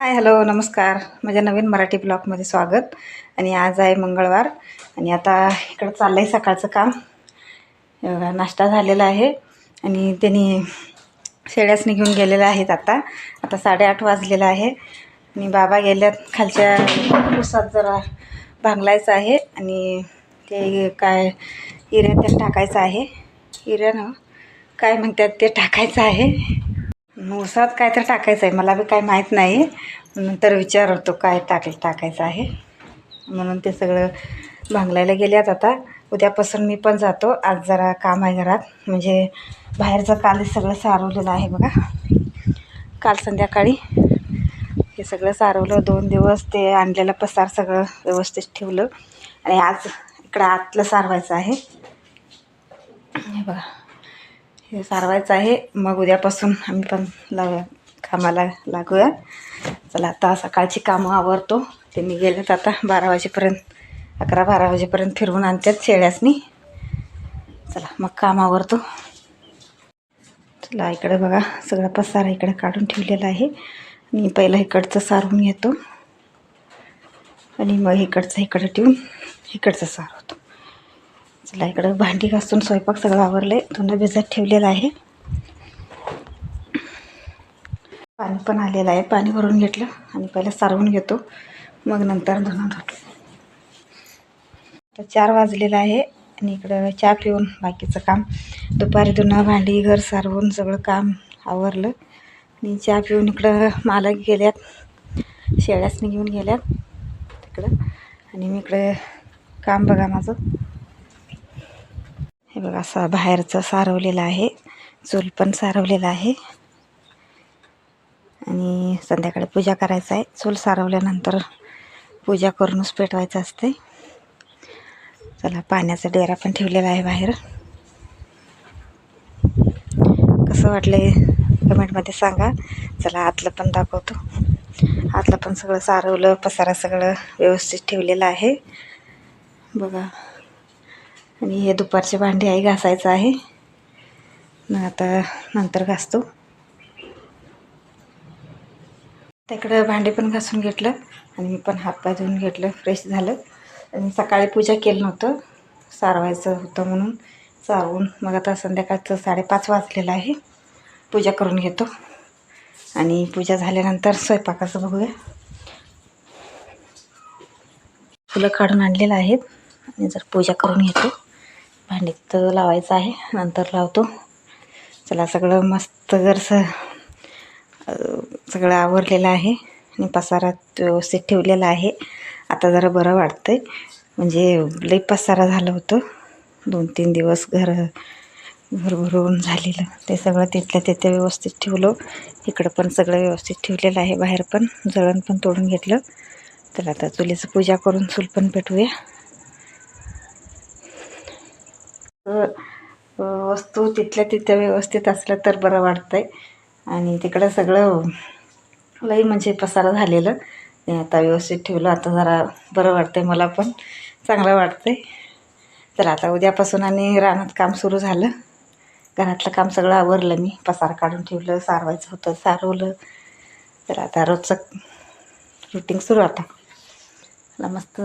Hi hello नमस्कार. माझ्या नवीन मराठी ब्लॉगमध्ये स्वागत. आणि आज आहे मंगळवार. आणि आता इकडं चाललं आहे सकाळचं काम. नाश्ता झालेला आहे. आणि त्यांनी शेळ्यासनी घेऊन गेलेल्या आहेत आता. आता साडेआठ वाजलेलं आहे. आणि बाबा गेल्यात. खालच्या उसात जरा भांगलायचं आहे. आणि ते काय हिऱ्या त्यात टाकायचं आहे. हिऱ्या ना? काय म्हणतात? ते टाकायचं आहे. उसात काय तर टाकायचं आहे. मला बी काय माहीत नाही. नंतर विचारतो काय टाक टाकायचं आहे. म्हणून ते सगळं भांगलायला गेल्यात आता. उद्यापासून मी पण जातो. आज जरा काम आहे घरात. म्हणजे बाहेरचं काल सगळं सारवलेलं आहे बघा. काल संध्याकाळी हे सगळं सारवलं. दोन दिवस ते आणलेलं पसार सगळं व्यवस्थित ठेवलं. आणि आज इकडं आतलं सारवायचं आहे. हे बघा. हे सारवायचं आहे. मग उद्यापासून आम्ही पण लावूया कामाला लागूया. चला आता सकाळची कामं आवरतो. ते मी गेलेत आता बारा वाजेपर्यंत अकरा बारा वाजेपर्यंत फिरवून आणतात शेळ्यासनी. चला मग काम आवरतो. चला इकडे बघा सगळा पसारा इकडे काढून ठेवलेला आहे. आणि पहिलं इकडचं सारून घेतो. आणि मग इकडचं इकडं ठेवून इकडचं सारवतो. चला इकडं भांडी घासून स्वयंपाक सगळं आवरलं. आहे धुणं भिजत ठेवलेलं आहे. पाणी पण आलेलं आहे. पाणी भरून घेतलं आणि पहिलं सारवून घेतो. मग नंतर धुणं धुतो. आता चार वाजलेलं आहे आणि इकडं चहा पिऊन बाकीचं काम. दुपारी धुणं भांडी घर सारवून सगळं काम आवरलं. आणि चहा पिऊन इकडं मालक गेल्यात. शेळ्यासनी घेऊन गेल्यात तिकडं. आणि मी इकडं काम बघा माझं. हे बघा असा बाहेरचं सारवलेलं आहे. चूल पण सारवलेलं आहे. आणि संध्याकाळी पूजा करायचं आहे. चूल सारवल्यानंतर पूजा करूनच पेटवायचं असते. चला पाण्याचा डेरा पण ठेवलेला आहे बाहेर. कसं वाटलं कमेंटमध्ये सांगा. चला आतलं पण दाखवतो. आतलं पण सगळं सारवलं पसारा सगळं व्यवस्थित ठेवलेलं आहे. बघा. आणि हे दुपारचे भांडे आई घासायचं आहे. मग आता नंतर घासतो. त्याकडं भांडे पण घासून घेतलं आणि मी पण हातपाय धुवून घेतलं फ्रेश झालं. आणि सकाळी पूजा केलं नव्हतं सारवायचं होतं म्हणून सारवून मग आता संध्याकाळचं साडेपाच वाजलेलं आहे. पूजा करून घेतो. आणि पूजा झाल्यानंतर स्वयंपाकाचं बघूया. फुलं काढून आणलेलं आहेत. आणि जर पूजा करून घेतो. भांडी तर लावायचं आहे. नंतर लावतो. चला सगळं मस्त जरसं सगळं आवरलेलं आहे. आणि पसारात व्यवस्थित ठेवलेलं आहे. आता जरा बरं वाटतं आहे म्हणजे लई पसारा झालं होतं. दोन तीन दिवस घर भरभरून झालेलं. ते सगळं तिथल्या तिथे व्यवस्थित ठेवलं. इकडं पण सगळं व्यवस्थित ठेवलेलं आहे. बाहेर पण जळण पण तोडून घेतलं. तर आता चुलीचं पूजा करून चूल पण पेटवूया. वस्तू तिथल्या तिथं व्यवस्थित असलं तर बरं वाटतं आहे आणि तिकडं सगळं लई म्हणजे पसारा झालेलं. ते आता व्यवस्थित ठेवलं. आता जरा बरं वाटतं आहे मला पण. चांगलं वाटतं आहे तर आता उद्यापासून आणि रानात काम सुरू झालं. घरातलं काम सगळं आवरलं मी. पसार काढून ठेवलं. सारवायचं होतं सारवलं. तर आता रोजचं रुटीन सुरू आता. मला मस्त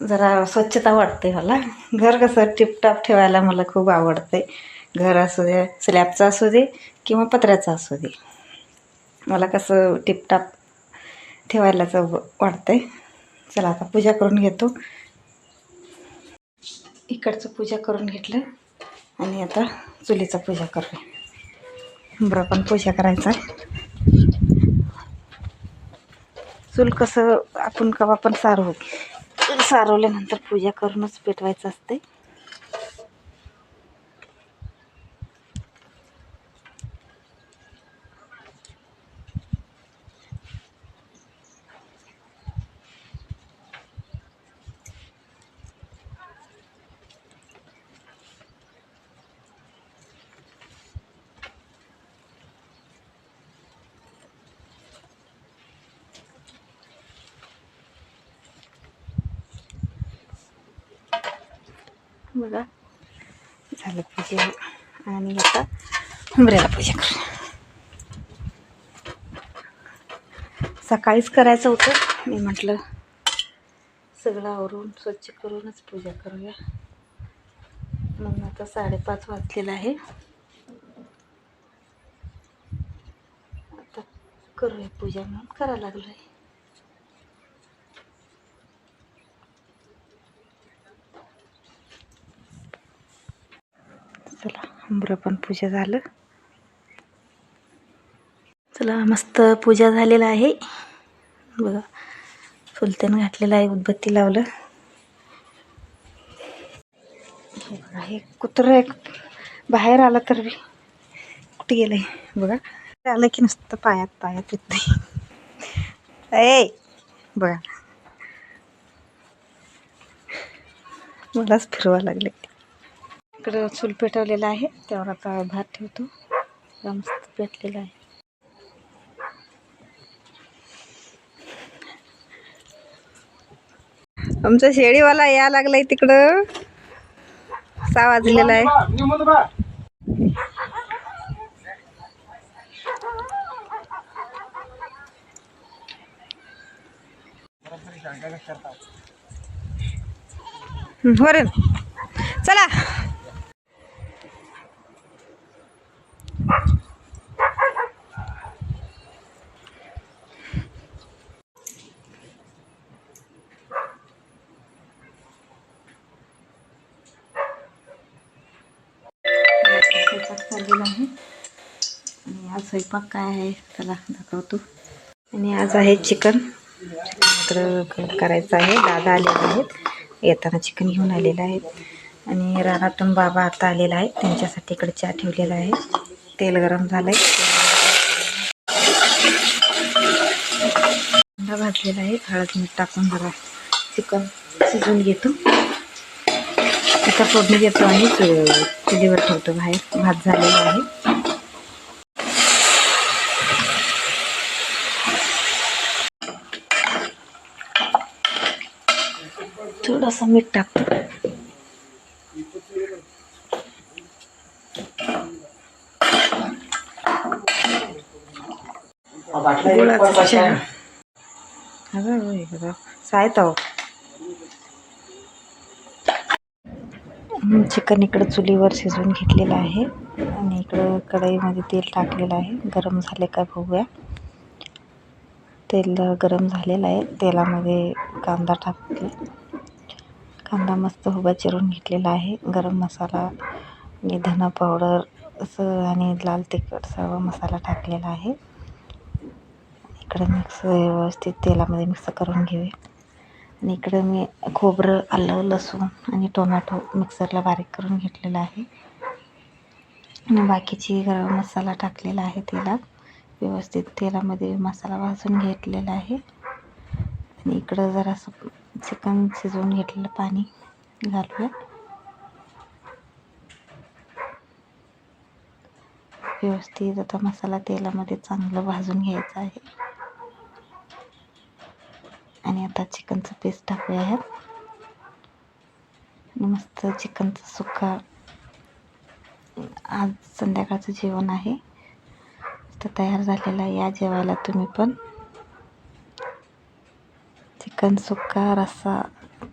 जरा स्वच्छता वाटते मला. घर कसं टिपटाप ठेवायला मला खूप आवडते. घर असू दे स्लॅबचं असू दे किंवा पत्र्याचं असू दे. मला कसं टिपटाप ठेवायलाच वाटतं आहे चला आता पूजा करून घेतो. इकडचं पूजा करून घेतलं आणि आता चुलीचा पूजा करूया. बरं पण पूजा करायचा चूल कसं आपण कवा पण सारू सारवल्यानंतर पूजा करूनच पेटवायचं असते बघा. झालं पूजा आणि आता उंबऱ्याला पूजा करूया सकाळीच करायचं होतं. मी म्हटलं सगळं आवरून स्वच्छ करूनच पूजा करूया. म्हणून आता साडेपाच वाजलेलं आहे. आता करूया पूजा म्हणून. करायला लागलो आहे चला आंब्र पण पूजा झालं. चला मस्त पूजा झालेला आहे. बघा फुलतेन घातलेलं आहे उदबत्ती लावलं. हे बघा हे कुत्रं एक बाहेर आला तर बी कुठे गेलंय? बघा. आलं की नुसतं पायात पायात येत नाही ए बघा. मलाच फिरवा लागले. इकडं चूल पेटवलेला आहे. त्यावर आता भात ठेवतो. मस्त पेटलेला आहे. आमचा शेळीवाला या लागलाय तिकडं. सहा वाजलेला आहे. हं, चला स्वयंपाक चाललेला आहे. आणि आज स्वयंपाक काय आहे? त्याला दाखवतो. आणि आज आहे चिकन. इकडं करायचं आहे. दादा आलेले आहेत. येताना चिकन घेऊन आलेलं आहे आणि रानातून बाबा आता आलेला आहे त्यांच्यासाठी इकडे चहा ठेवलेला आहे. तेल गरम झालं आहे भाजलेला आहे. हळद मीठ टाकून जरा चिकन शिजवून घेतो. आता फोडणी देतो आणि चु- चुलीवर ठेवतो बाहेर. भात झालेला आहे. थोडंसं मीठ टाकतो. गुळाचा चहा. अगं होय चिकन इकडं चुलीवर शिजवून घेतलेलं आहे. आणि इकडं कढईमध्ये तेल टाकलेलं आहे. गरम झाले का बघूया. तेल गरम झालेलं आहे. तेलामध्ये कांदा टाकते. कांदा मस्त उभा चिरून घेतलेला आहे. गरम मसाला आणि धना पावडर असं आणि लाल तिखट सर्व मसाला टाकलेला आहे. इकडं मिक्स व्यवस्थित तेलामध्ये मिक्स करून घेऊया. आणि इकडं मी खोबरं आलं लसूण आणि टोमॅटो मिक्सरला बारीक करून घेतलेला आहे. आणि बाकीची गरम मसाला टाकलेला आहे तेलात. व्यवस्थित तेलामध्ये मसाला भाजून घेतलेला आहे. आणि इकडं जरासं चिकन शिजवून घेतलेलं पाणी घालूया. व्यवस्थित आता मसाला तेलामध्ये चांगलं भाजून घ्यायचं आहे. आणि आता चिकनचं पीस टाकले आहेत मस्त चिकनचं सुक्का आज संध्याकाळचं जेवण आहे. तर तयार झालेलं आहे या जेवायला तुम्ही पण. चिकन सुक्का रस्सा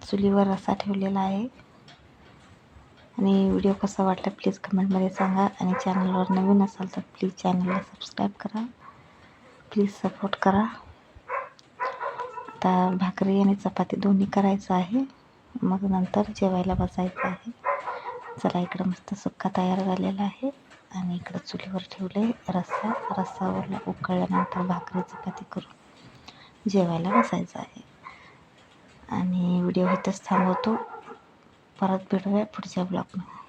चुलीवर रस्सा ठेवलेला आहे. आणि व्हिडिओ कसा वाटला प्लीज कमेंटमध्ये सांगा. आणि चॅनलवर नवीन असाल तर प्लीज चॅनलला सबस्क्राईब करा. प्लीज सपोर्ट करा. आता भाकरी आणि चपाती दोन्ही करायचं आहे. मग नंतर जेवायला बसायचं आहे. चला इकडं मस्त सुक्का तयार झालेला आहे. आणि इकडं चुलीवर ठेवले रस्सा. रस्सावर उकळल्यानंतर भाकरी चपाती करून जेवायला बसायचं आहे. आणि व्हिडिओ इथंच थांबवतो. परत भेटूया पुढच्या ब्लॉगमध्ये.